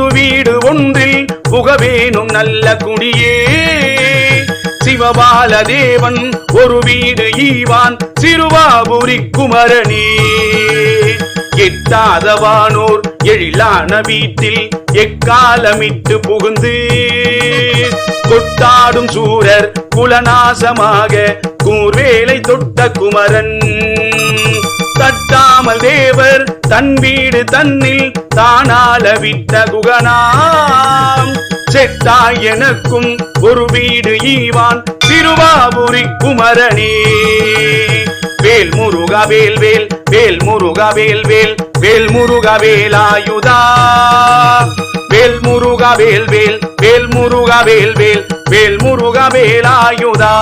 வீடு ஒன்றில் புகவேனும் நல்ல குடியே. சிவபால தேவன் ஒரு வீடு ஈவான் சிறுவாபுரி குமரனே. எட்டாதவானோர் எழிலான வீட்டில் எக்காலமிட்டு புகுந்து. கொட்டாடும் சூரர் குலநாசமாக கூர்வேலை தொட்ட குமரன். தட்டாமல் தேவர் தன் வீடு தன்னில் தானால விட்ட குகனாம். செட்டாய் எனக்கும் ஒரு வீடு ஈவான் திருவாபுரி குமரனே. வேல் முருக வேல் வேல் வேல் முருக வேல் வேல் வேல் முருக வேலாயுதா வேல் முருக வேல் வேல் வேல் முருக வேல் வேல் வேல் முருக வேலாயுதா